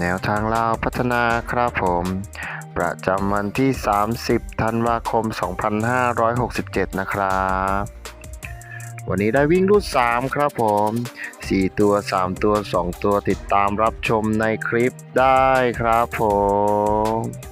แนวทางลาวพัฒนาครับผม ประจำวันที่ 30 ธันวาคม 2567 นะครับ วันนี้ได้วิ่งรุ่น3ครับผม 4 ตัว 3 ตัว 2 ตัวติดตามรับชมในคลิปได้ครับผม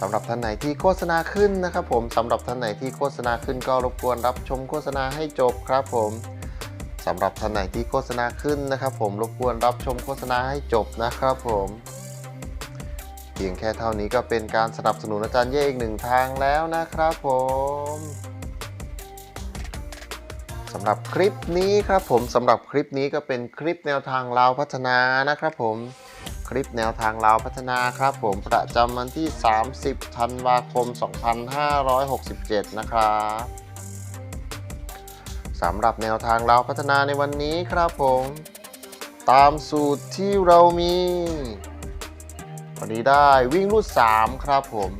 สำหรับท่านไหนที่โฆษณาขึ้นนะครับผมสำหรับท่านไหนที่โฆษณาขึ้นก็รบกวนรับชมโฆษณาให้จบครับผมสำหรับท่านไหนที่โฆษณาขึ้นนะครับ ผมรบกวนรับชมโฆษณาให้จบนะครับผมเพียงแค่เท่านี้ก็เป็นการสนับสนุนอาจารย์เย่อีกหนึ่งทางแล้วนะครับผมสำหรับคลิปนี้ครับผมสำหรับคลิปนี้ก็เป็นคลิปแนวทางลาวพัฒนานะครับผม คลิปแนวทางลาวพัฒนาครับผมประจำวันที่ 30 ธันวาคม 2567 นะครับสำหรับแนวทางลาวพัฒนาในวันนี้ครับผม ตามสูตรที่เรามี วันนี้ได้วิ่งรูด 3 ครับผม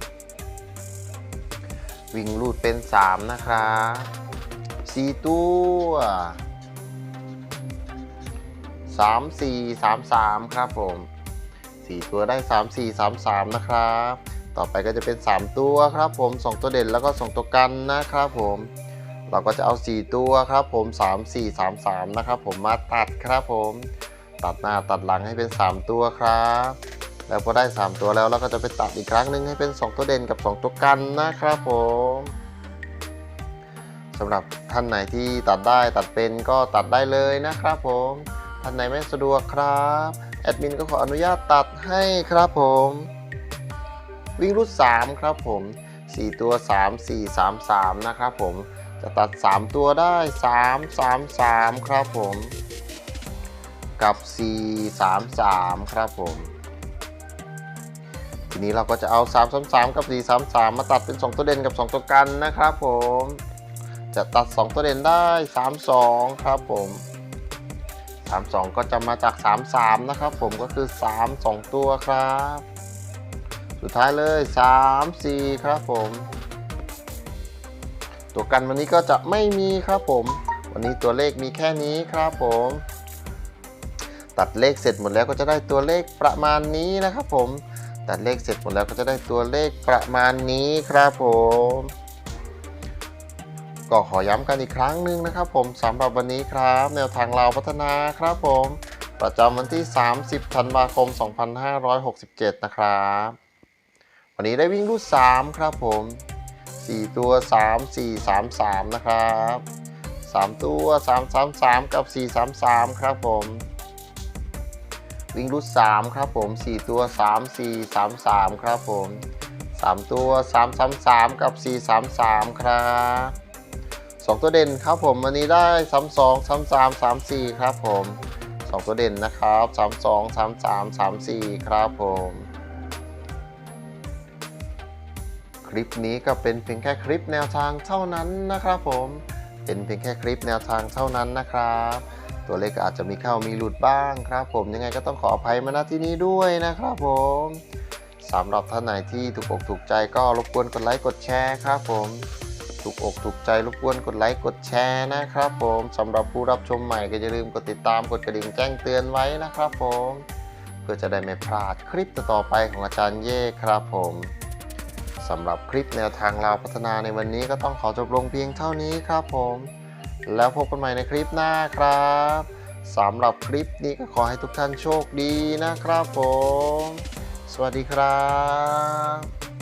วิ่งรูดเป็น 3 นะครับ4ตัว3 4 3 3 ครับผม 4 ตัวได้ 3 4 3 3 นะครับ ต่อไปก็จะเป็น 3 ตัวครับผม 2 ตัวเด่นแล้วก็ 2 ตัวกันนะครับผม เราก็จะเอา 4 ตัวครับผม 3 4 3 3 นะครับผมมาตัดครับผม ตัดหน้าตัดหลังให้เป็น 3 ตัวครับ แล้วพอได้ 3 ตัวแล้วเราก็จะไปตัดอีกครั้งหนึ่งให้เป็น 2 ตัวเด่นกับ 2 ตัวกันนะครับผมสำหรับท่านไหนที่ตัดได้ตัดเป็นก็ตัดได้เลยนะครับผม ท่านไหนไม่สะดวกครับ ดมินก็ขออนุญาตตัดให้ครับผม วิ่งรูด3ครับผม 4 ตัว 3 4 3 3 นะครับผม จะตัด 3 ตัวได้ 3 3 3 ครับผม กับ 4 3 3 ครับผม ทีนี้เราก็จะเอา 3 3 3 กับ 4 3 3 มาตัดเป็น 2 ตัวเด่นกับ 2 ตัวกันนะครับผม จะตัด 2 ตัวเด่นได้ 3 2 ครับผม 32 ก็จะมาจาก 33 นะครับ ผมก็คือ 3 2 ตัวครับ สุดท้ายเลย 3 4 ครับผม ตัวกันวันนี้ก็จะไม่มีครับผม วันนี้ตัวเลขมีแค่นี้ครับผม ตัดเลขเสร็จหมดแล้วก็จะได้ตัวเลขประมาณนี้นะครับผม ตัดเลขเสร็จหมดแล้วก็จะได้ตัวเลขประมาณนี้ครับผม ก็ขอย้ำกันอีกครั้งหนึ่งนะครับผมสำหรับวันนี้ครับ แนวทางเราพัฒนาครับผม ประจำวันที่ 30 ธันวาคม 2567 นะครับ วันนี้ได้วิ่งรูด 3 ครับผม 4 ตัว 3 4 3 3 นะครับ 3 ตัว 3 3 3 กับ 4 3 3 ครับผม วิ่งรูด 3 ครับผม 4 ตัว 3 4 3 3 ครับผม 3 ตัว 3 3 3 กับ 4 3 3 ครับ สองตัวเด่นครับผมวันนี้ได้ซ้ำสองซ้ำสามสามสี่ครับผมสองตัวเด่นนะครับสามสองสามสามสามสี่ครับผม คลิปนี้ก็เป็นเพียงแค่คลิปแนวทางเท่านั้นนะครับผม เป็นเพียงแค่คลิปแนวทางเท่านั้นนะครับ ตัวเลขอาจจะมีเข้ามีหลุดบ้างครับผมยังไงก็ต้องขออภัยมาณที่นี้ด้วยนะครับผมสำหรับท่านไหนที่ถูกอกถูกใจก็รบกวนกดไลค์กดแชร์ครับผม ถูกอกถูกใจรบกวนกดไลค์กดแชร์นะครับผมสำหรับผู้รับชมใหม่ก็อย่าลืมกดติดตามกดกระดิ่งแจ้งเตือนไว้นะครับผมเพื่อจะได้ไม่พลาดคลิปต่อไปของอาจารย์เย่ครับผมสำหรับคลิปแนวทางเราวพัฒนาในวันนี้ก็ต้องขอจบลงเพียงเท่านี้ครับผม แล้วพบกันใหม่ในคลิปหน้าครับสำหรับคลิปนี้ก็ขอให้ทุกท่านโชคดีนะครับผม สวัสดีครับ